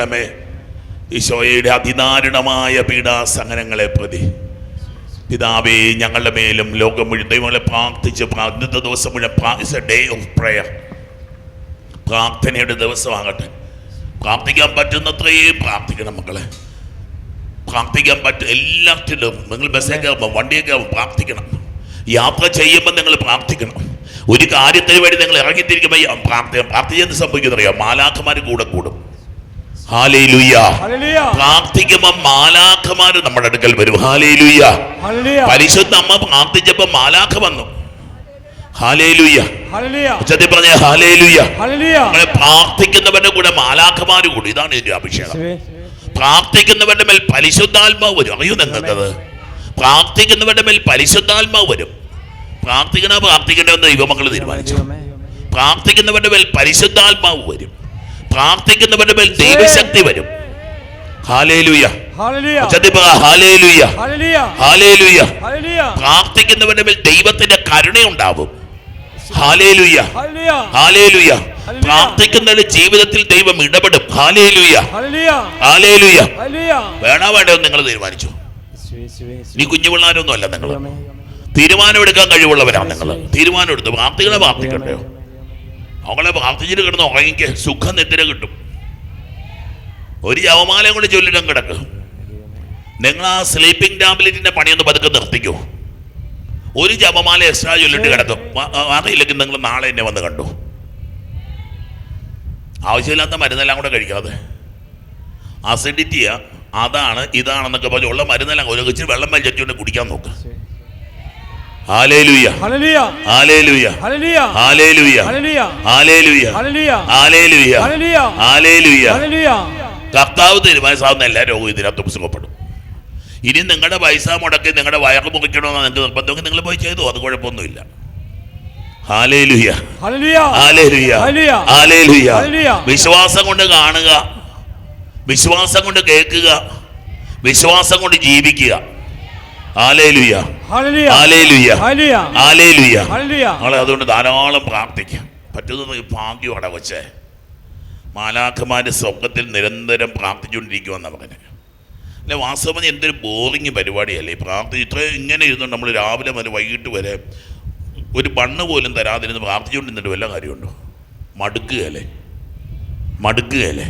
കരുണയാകണമേ ഈശോയുടെ അതിദാരുണമായ പീഡാസഹനങ്ങളെ പ്രതി. പിതാവേ ഞങ്ങളുടെ മേലും ലോകം മുഴുവൻ ദൈവങ്ങളെ പ്രാർത്ഥിച്ച് പ്രാ- ഇന്നത്തെ ദിവസം മുഴുവൻ പ്രാർത്ഥിച്ച ഡേ ഓഫ് പ്രയർ പ്രാർത്ഥനയുടെ ദിവസമാകട്ടെ. പ്രാർത്ഥിക്കാൻ പറ്റുന്നത്രയും പ്രാർത്ഥിക്കണം മക്കളെ. പ്രാർത്ഥിക്കാൻ പറ്റും എല്ലാത്തിലും നിങ്ങൾ ബസ്സൊക്കെ ആകുമ്പോൾ വണ്ടിയൊക്കെ ആകുമ്പോൾ പ്രാർത്ഥിക്കണം. യാത്ര ചെയ്യുമ്പോൾ നിങ്ങൾ പ്രാർത്ഥിക്കണം. ഒരു കാര്യത്തിന് വേണ്ടി നിങ്ങൾ ഇറങ്ങിത്തിരിക്കുമ്പോൾ പ്രാർത്ഥിക്കാം പ്രാർത്ഥിച്ചെന്ന് സംഭവിക്കുന്നറിയാം മാലാഖമാർ കൂടെ കൂടും. പ്രാർത്ഥിക്കുമ്പോൾ മാലാഖമാർ നമ്മുടെ അടുക്കൽ വരും. ഹാലേലുയ്യ പരിശുദ്ധ അമ്മ പ്രാർത്ഥിച്ചപ്പോ മാലാഖ വന്നു. ഉച്ചത്തിൽ പറഞ്ഞ ഹാലേലുയ്യ നമ്മളെ പ്രാർത്ഥിക്കുന്നവന്റെ കൂടെ മാലാഖമാര് കൂടി. ഇതാണ് ഇതിന്റെ അഭിഷേകം. പ്രാർത്ഥിക്കുന്നവന്റെ മേൽ പരിശുദ്ധാത്മാവ് വരും. അറിയൂ നിങ്ങൾക്കത്? പ്രാർത്ഥിക്കുന്നവന്റെ മേൽ പരിശുദ്ധാത്മാവ് വരും. പ്രാർത്ഥിക്കണ പ്രാർത്ഥിക്കണമെന്ന് യുവമക്കൾ തീരുമാനിച്ചു. പ്രാർത്ഥിക്കുന്നവന്റെ മേൽ പരിശുദ്ധാത്മാവ് വരും. പ്രാർത്ഥിക്കുന്നവന്റെ മേൽ ദൈവശക്തി വരും ഹാലേലുയ പ്രാർത്ഥിക്കുന്നവന്റെ മേൽ ദൈവത്തിന്റെ കരുണയുണ്ടാവും ഹാലേലുയ പ്രാർത്ഥിക്കുന്നവരുടെ ജീവിതത്തിൽ ദൈവം ഇടപെടും ഹാലേലുയ ഹാലേലുയ വേണോ വേണ്ടോ നിങ്ങൾ തീരുമാനിച്ചു നീ കുഞ്ഞു പിള്ളേരൊന്നും അല്ല നിങ്ങൾ തീരുമാനമെടുക്കാൻ കഴിവുള്ളവരാണ് നിങ്ങൾ തീരുമാനം എടുത്തു പ്രാർത്ഥികളെ പ്രാർത്ഥിക്കണ്ടോ അവളെ പ്രാർത്ഥിച്ചിട്ട് കിടന്ന് ഉറങ്ങിക്ക്. സുഖം നെത്തിര കിട്ടും. ഒരു ജവമാലയും കൂടി ചൊല്ലിടം കിടക്ക്. നിങ്ങൾ ആ സ്ലീപ്പിംഗ് ടാബ്ലറ്റിന്റെ പണിയൊന്ന് പതുക്കെ നിർത്തിക്കോ. ഒരു ജപമാല എക്സ്ട്രാ ചൊല്ലിട്ട് കിടക്കും അറിയില്ലെങ്കിൽ നിങ്ങൾ നാളെ എന്നെ വന്ന് കണ്ടു. ആവശ്യമില്ലാത്ത മരുന്നെല്ലാം കൂടെ കഴിക്കാതെ അസിഡിറ്റിയാ അതാണ് ഇതാണെന്നൊക്കെ പറഞ്ഞ് ഉള്ള മരുന്നെല്ലാം ഒരു ഇച്ചിരി വെള്ളം വലിച്ചിട്ട് കുടിക്കാൻ നോക്ക്. കർത്താവ് തീരുമാനിച്ചാവുന്ന എല്ലാ രോഗവും ഇതിനകത്ത് സുഖപ്പെടും ഇനി നിങ്ങളുടെ പൈസ മുടക്കി നിങ്ങളുടെ വയറ് മുറിക്കണമെന്ന് നിങ്ങൾക്ക് നിർബന്ധമെങ്കിൽ നിങ്ങൾ പോയി ചെയ്തു? അത് കുഴപ്പമൊന്നുമില്ല. വിശ്വാസം കൊണ്ട് കാണുക. വിശ്വാസം കൊണ്ട് കേൾക്കുക. വിശ്വാസം കൊണ്ട് ജീവിക്കുക. അതുകൊണ്ട് ധാരാളം പ്രാർത്ഥിക്കാം. പറ്റുന്നത് ഭാഗ്യം ഭാഗ്യമാണ് കൊച്ചേ മാലാഖമാരുടെ സ്വർഗത്തിൽ നിരന്തരം പ്രാർത്ഥിച്ചുകൊണ്ടിരിക്കുമെന്നാണ് പറഞ്ഞത് അല്ലെ വാസ്തവം എന്തൊരു ബോറിങ് പരിപാടിയല്ലേ? പ്രാർത്ഥിച്ച് പ്രാർത്ഥി ഇത്ര ഇങ്ങനെ ഇരുന്നു നമ്മൾ രാവിലെ മുതൽ വൈകിട്ട് വരെ ഒരു ബണ്ണ് പോലും തരാതിരുന്ന് പ്രാർത്ഥിച്ചുകൊണ്ടിരുന്നിട്ട് വല്ല കാര്യമുണ്ടോ? മടുക്കുകയല്ലേ? മടുക്കുകയല്ലേ?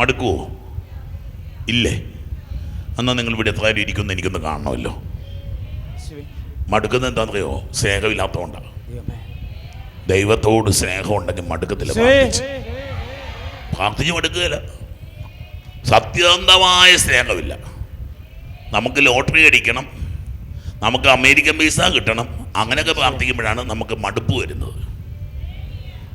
മടുക്കുവോ? ഇല്ലേ? എന്നാൽ നിങ്ങൾ ഇവിടെ എത്ര നേരം ഇരിക്കുന്നു എനിക്കൊന്ന് കാണണമല്ലോ. മടുക്കുന്നത് എന്താണെന്നറിയോ? സ്നേഹമില്ലാത്തതുകൊണ്ടാണ് ദൈവത്തോട് സ്നേഹം ഉണ്ടെങ്കിൽ മടുക്കത്തില്ല പ്രാർത്ഥിച്ച്. മടുക്കുകയില്ല. സത്യസന്ധമായ സ്നേഹമില്ല. നമുക്ക് ലോട്ടറി അടിക്കണം. നമുക്ക് അമേരിക്കൻ പൈസ കിട്ടണം. അങ്ങനെയൊക്കെ പ്രാർത്ഥിക്കുമ്പോഴാണ് നമുക്ക് മടുപ്പ് വരുന്നത്.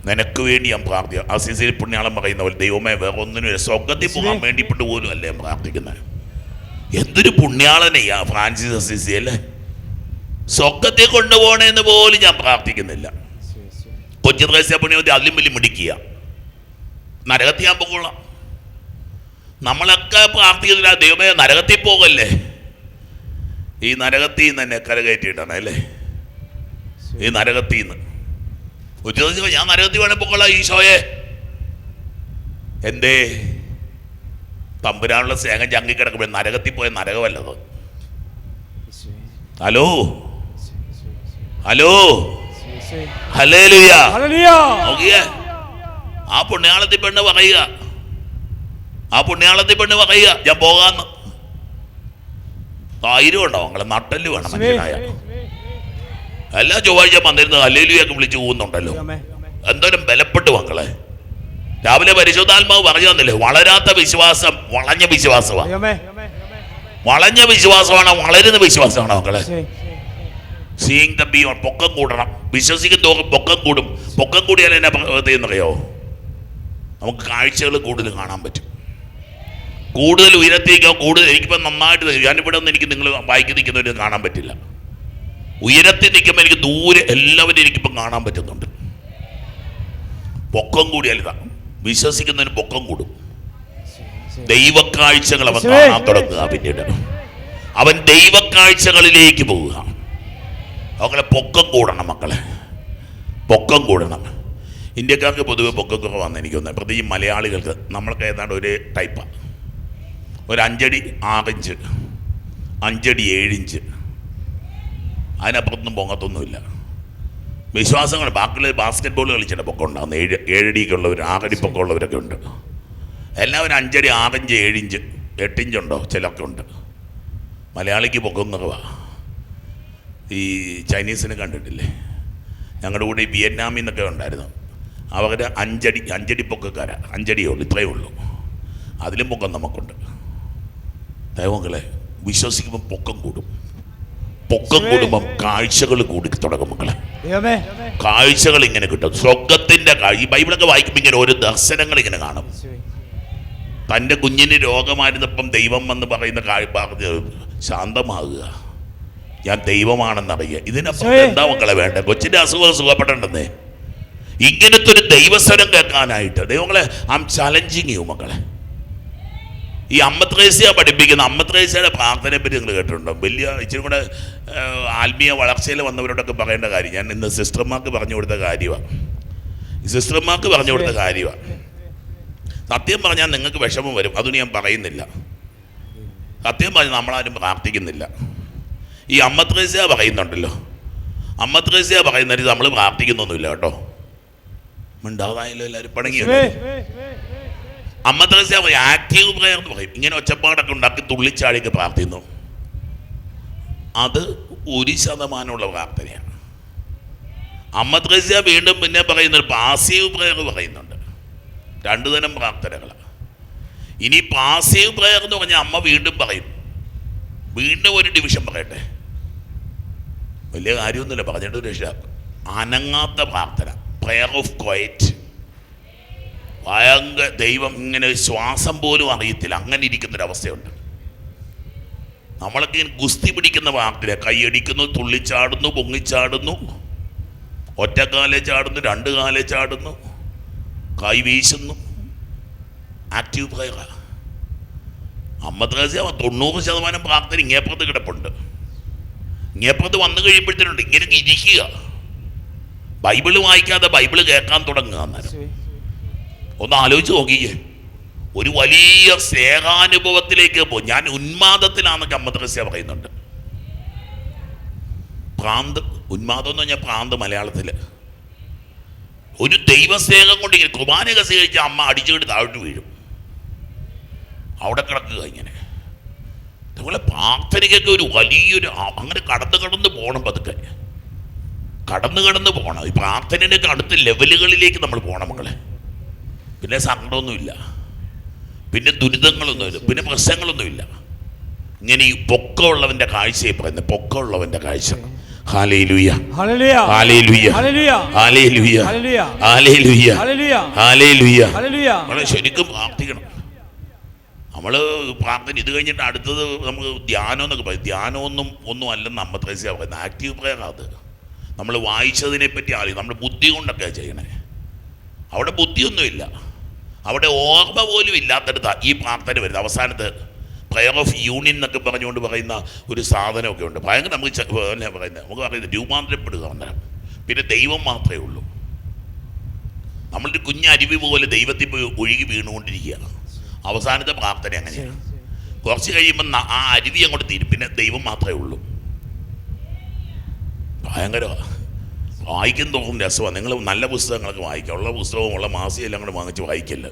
നിനക്ക് വേണ്ടി ഞാൻ പ്രാർത്ഥിക്കാം. അസീസിൽ പുണ്യാളം പറയുന്ന പോലെ ദൈവമേ വേറെ ഒന്നിനും. സ്വർഗത്തിൽ പോകാൻ വേണ്ടിപ്പെട്ട് പോലും അല്ലേ ഞാൻ പ്രാർത്ഥിക്കുന്നത് എന്തൊരു പുണ്യാളനെയാ ഫ്രാൻസിസ് അസിസി അല്ലേ? സ്വർഗത്തിൽ കൊണ്ടുപോകണമെന്ന് പോലും ഞാൻ പ്രാർത്ഥിക്കുന്നില്ല. കൊച്ചു ത്രേസ്യ പുണ്യവതി അതിലും വലിയ മിടിക്കുക നരകത്തിൽ ഞാൻ നമ്മളൊക്കെ പ്രാർത്ഥിക്കുന്നില്ല ദൈവമേ നരകത്തിൽ പോകല്ലേ? ഈ നരകത്തിൽ നിന്ന് തന്നെ കരകയറ്റിയിട്ടാണ് അല്ലേ? ഈ നരകത്തിൽ നിന്ന്. ഉച്ചത്തിൽ ഞാൻ നരകത്തിൽ വേണേ പോകൊള്ളാം ഈശോയെ. എന്തേ? തമ്പുരാനുള്ള സ്നേഹം ചങ്ങി കിടക്കുമ്പോൾ നരകത്തിൽ പോയ നരകമല്ലത്? ഹലോ? ഹലോ? ആ പുണ്യാളത്തിൽ പെണ്ണ് പറയുക. ആ പുണ്യാളത്തിൽ പെണ്ണ് പറയുക. ഞാൻ പോകാന്ന്. ആയിരം ഉണ്ടോ? നിങ്ങളെ നട്ടൽ വേണം മനുഷ്യനായ. എല്ലാ ചൊവ്വാഴ്ച വന്നിരുന്ന് ഹല്ലേലുയൊക്കെ വിളിച്ചു പോകുന്നുണ്ടല്ലോ. എന്തോരം ബലപ്പെട്ടു മക്കളെ. രാവിലെ പരിശുദ്ധാത്മാവ് പറഞ്ഞു തന്നില്ലേ? വളരാത്ത വിശ്വാസം വളഞ്ഞ വിശ്വാസമാണ് വളഞ്ഞ വിശ്വാസമാണോ വളരുന്ന വിശ്വാസമാണോ മക്കളെ. സീയിങ് ദ ബി പൊക്കം കൂടണം. വിശ്വസിക്കും തോക്കും പൊക്കം കൂടും. പൊക്കം കൂടിയാൽ എന്നെ എന്നറിയോ? നമുക്ക് കാഴ്ചകൾ കൂടുതൽ കാണാൻ പറ്റും. കൂടുതൽ ഉയരത്തേക്കോ കൂടുതൽ എനിക്കിപ്പോൾ നന്നായിട്ട്. ഞാനിവിടെ നിന്ന് എനിക്ക് നിങ്ങൾ വായിക്കി നിൽക്കുന്നവർ കാണാൻ പറ്റില്ല. ഉയരത്തിൽ നിൽക്കുമ്പോൾ എനിക്ക് ദൂരെ എല്ലാവരും എനിക്കിപ്പം കാണാൻ പറ്റുന്നുണ്ട്. പൊക്കം കൂടിയാൽ ഇതാ വിശ്വസിക്കുന്നതിന് പൊക്കം കൂടും. ദൈവക്കാഴ്ചകൾ അവൻ. കാണാൻ തുടങ്ങുക പിന്നീട്. അവൻ ദൈവക്കാഴ്ചകളിലേക്ക് പോവുക. അവങ്ങളെ പൊക്കം കൂടണം മക്കളെ. പൊക്കം കൂടണം. ഇന്ത്യക്കാർക്ക് പൊതുവെ പൊക്കം കുറവാന്ന് എനിക്ക് തോന്നുന്നത് പ്രത്യേകിച്ച് മലയാളികൾക്ക് നമ്മൾക്ക് ഏതാണ്ട് ഒരു ടൈപ്പാണ് ഒരു അഞ്ചടി ആറിഞ്ച് അഞ്ചടി ഏഴിഞ്ച്. അതിനപ്പുറത്തൊന്നും പൊങ്ങത്തൊന്നുമില്ല. വിശ്വാസങ്ങൾ ബാക്കിയുള്ള ബാസ്കറ്റ് ബോൾ കളിച്ചിട്ട് പൊക്കം ഉണ്ടാകുന്നു ഏഴ് ഏഴടിയൊക്കെ ഉള്ളവർ ആറടി പൊക്കം ഉള്ളവരൊക്കെ ഉണ്ട്. എല്ലാവരും അഞ്ചടി ആറിഞ്ച് ഏഴിഞ്ച് എട്ടിഞ്ചുണ്ടോ ചിലൊക്കെ ഉണ്ട്. മലയാളിക്ക് പൊക്കം കുറവാ ഈ ചൈനീസിനെ കണ്ടിട്ടില്ലേ? ഞങ്ങളുടെ കൂടെ ഈ വിയറ്റ്നാമിൽ നിന്നൊക്കെ ഉണ്ടായിരുന്നു. അവരുടെ അഞ്ചടി അഞ്ചടി പൊക്കക്കാരാ. അഞ്ചടിയേ ഉള്ളൂ ഇത്രയേ ഉള്ളൂ. അതിലും പൊക്കം നമുക്കുണ്ട്. ദൈവങ്ങളെ വിശ്വസിക്കുമ്പോൾ പൊക്കം കൂടും. പൊക്കം കൂടുമ്പം കാഴ്ചകൾ കൂടി തുടങ്ങും മക്കളെ. കാഴ്ചകൾ ഇങ്ങനെ കിട്ടും. സ്വർഗത്തിന്റെ കാഴ്ച ഈ ബൈബിളൊക്കെ വായിക്കുമ്പോൾ ഇങ്ങനെ ഓരോ ദർശനങ്ങൾ ഇങ്ങനെ കാണും. തന്റെ കുഞ്ഞിന് രോഗമായിരുന്നപ്പം ദൈവം എന്ന് പറയുന്ന പറഞ്ഞ് ശാന്തമാകുക. ഞാൻ ദൈവമാണെന്നറിയ. ഇതിനപ്പുറം ഈശോയെ. എന്താ മക്കളെ വേണ്ട? കൊച്ചിന്റെ അസുഖം സുഖപ്പെടേണ്ടെന്നേ. ഇങ്ങനത്തെ ഒരു ദൈവസ്വരം കേൾക്കാനായിട്ട് ദൈവങ്ങളെ ആം ചലഞ്ചിങ് യു മക്കളെ. ഈ അമ്മത്രേസ്യ പഠിപ്പിക്കുന്ന അമ്മത്രേസ്യയുടെ പ്രാർത്ഥനയെ പറ്റി നിങ്ങൾ കേട്ടിട്ടുണ്ടോ? വലിയ ഇച്ചിരി കൂടെ ആത്മീയ വളർച്ചയിൽ വന്നവരോടൊക്കെ പറയേണ്ട കാര്യം ഞാൻ ഇന്ന് സിസ്റ്റർമാർക്ക് പറഞ്ഞു കൊടുത്ത കാര്യമാണ് സിസ്റ്റർമാർക്ക് പറഞ്ഞു കൊടുത്ത കാര്യമാണ് സത്യം പറഞ്ഞാൽ നിങ്ങൾക്ക് വിഷമം വരും അതൊന്നും ഞാൻ പറയുന്നില്ല. സത്യം പറഞ്ഞാൽ നമ്മളാരും പ്രാർത്ഥിക്കുന്നില്ല. ഈ അമ്മത്രേസ്യ പറയുന്നുണ്ടല്ലോ. അമ്മത്രേസ്യ പറയുന്നതിന് പറയുന്നത് നമ്മൾ പ്രാർത്ഥിക്കുന്നൊന്നുമില്ല കേട്ടോ. മിണ്ടാതായല്ലോ എല്ലാവരും പണങ്ങിയല്ലോ? അമ്മ ത്രേസ്യ പറയും ആക്റ്റീവ് പ്രയർ എന്ന് പറയും. ഇങ്ങനെ ഒച്ചപ്പാടൊക്കെ ഉണ്ടാക്കി തുള്ളിച്ചാടിക്ക് പ്രാർത്ഥിക്കുന്നു. അത് ഒരു ശതമാനമുള്ള പ്രാർത്ഥനയാണ്. അമ്മ ത്രേസ്യ വീണ്ടും പിന്നെ പറയുന്നൊരു പാസീവ് പ്രയർ പറയുന്നുണ്ട്. രണ്ടു തരം പ്രാർത്ഥനകളാണ് ഇനി പാസീവ് പ്രയർ എന്ന് പറഞ്ഞാൽ അമ്മ വീണ്ടും പറയും. വീണ്ടും ഒരു ഡിവിഷൻ പറയട്ടെ. വലിയ കാര്യമൊന്നുമില്ല. പറഞ്ഞിട്ട് രക്ഷ അനങ്ങാത്ത പ്രാർത്ഥന. പ്രയർ ഓഫ് ക്വയറ്റ് ഭയങ്കര ദൈവം ഇങ്ങനെ ശ്വാസം പോലും അറിയത്തില്ല. അങ്ങനെ ഇരിക്കുന്നൊരവസ്ഥയുണ്ട്. നമ്മളൊക്കെ ഇങ്ങനെ ഗുസ്തി പിടിക്കുന്ന വാർത്തയില്ല കൈയടിക്കുന്നു തുള്ളിച്ചാടുന്നു പൊങ്ങിച്ചാടുന്നു. ഒറ്റക്കാലെ ചാടുന്നു രണ്ട് കാലേ ചാടുന്നു. കൈ വീശുന്നു. ആക്റ്റീവ് പ്രയറാ അമ്പത്തി തൊണ്ണൂറ് ശതമാനം പ്രാർത്ഥന ഇങ്ങേപ്പുറത്ത് കിടപ്പുണ്ട്. ഇങ്ങേപ്പുറത്ത് വന്നു കഴിയുമ്പോഴത്തേനുണ്ട് ഇങ്ങനെ ഇരിക്കുക. ബൈബിൾ വായിക്കാതെ ബൈബിൾ കേൾക്കാൻ തുടങ്ങുക അന്നേരം ഒന്ന് ആലോചിച്ച് നോക്കിയേ ഒരു വലിയ സ്നേഹാനുഭവത്തിലേക്ക് പോകും ഞാൻ ഉന്മാദത്തിലാണ് അമ്മ ത്രേസ്യ പറയുന്നുണ്ട്. പ്രാന്ത് ഉന്മാദം എന്ന് പറഞ്ഞാൽ പ്രാന്ത് മലയാളത്തിൽ. ഒരു ദൈവസ്നേഹം കൊണ്ട് ഇങ്ങനെ കുർബാനയൊക്കെ സ്വീകരിച്ച അമ്മ അടിച്ചുകൊണ്ട് താഴോട്ട് വീഴും. അവിടെ കിടക്കുക ഇങ്ങനെ. അതുപോലെ പ്രാർത്ഥനയ്ക്കൊക്കെ ഒരു വലിയൊരു അങ്ങനെ കടന്ന് കടന്ന് പോകണം പതുക്കെ. കടന്ന് കടന്ന് പോകണം ഈ പ്രാർത്ഥനയുടെ അടുത്ത ലെവലുകളിലേക്ക് നമ്മൾ പോകണം മക്കളെ. പിന്നെ സങ്കടമൊന്നുമില്ല പിന്നെ ദുരിതങ്ങളൊന്നുമില്ല പിന്നെ പ്രശ്നങ്ങളൊന്നുമില്ല ഇങ്ങനെ ഈ പൊക്കമുള്ളവന്റെ കാഴ്ചയെ പറയുന്നത് പൊക്കമുള്ളവന്റെ കാഴ്ച ശരിക്കും പ്രാർത്ഥിക്കണം നമ്മൾ പ്രാർത്ഥന ഇത് കഴിഞ്ഞിട്ട് അടുത്തത് നമുക്ക് ധ്യാനം എന്നൊക്കെ പറയും ധ്യാനമൊന്നും ഒന്നും അല്ലെന്ന് അമ്മ ത്രേസ്യ പറയുന്നത് ആക്റ്റീവ് പ്രയർ അത് നമ്മൾ വായിച്ചതിനെ പറ്റി ആലോചിക്കും നമ്മുടെ ബുദ്ധി കൊണ്ടൊക്കെയാണ് ചെയ്യണേ അവിടെ ബുദ്ധിയൊന്നുമില്ല അവിടെ ഓർമ്മ പോലും ഇല്ലാത്തടത്താ ഈ പ്രാർത്ഥന വരുന്നത്. അവസാനത്ത് പ്രയർ ഓഫ് യൂണിയൻ എന്നൊക്കെ പറഞ്ഞുകൊണ്ട് പറയുന്ന ഒരു സാധനമൊക്കെ ഉണ്ട്. ഭയങ്കര നമുക്ക് എന്നാ പറയുന്നത് നമുക്ക് പറയുന്നത് രൂപാന്തരപ്പെടുക അന്നേരം. പിന്നെ ദൈവം മാത്രമേ ഉള്ളൂ. നമ്മളൊരു കുഞ്ഞരുവി പോലെ ദൈവത്തിൽ പോയി ഒഴുകി വീണുകൊണ്ടിരിക്കുകയാണ്. അവസാനത്തെ പ്രാർത്ഥന അങ്ങനെയാണ്. കുറച്ച് കഴിയുമ്പോൾ ആ അരുവി അങ്ങോട്ട് തീരും പിന്നെ ദൈവം മാത്രമേ ഉള്ളൂ. ഭയങ്കരമാണ് വായിക്കും തോന്നും രസമാണ് നിങ്ങൾ നല്ല പുസ്തകങ്ങളൊക്കെ വായിക്കുക. ഉള്ള പുസ്തകവും ഉള്ള മാസികയെല്ലാം കൂടെ വാങ്ങിച്ച് വായിക്കില്ല.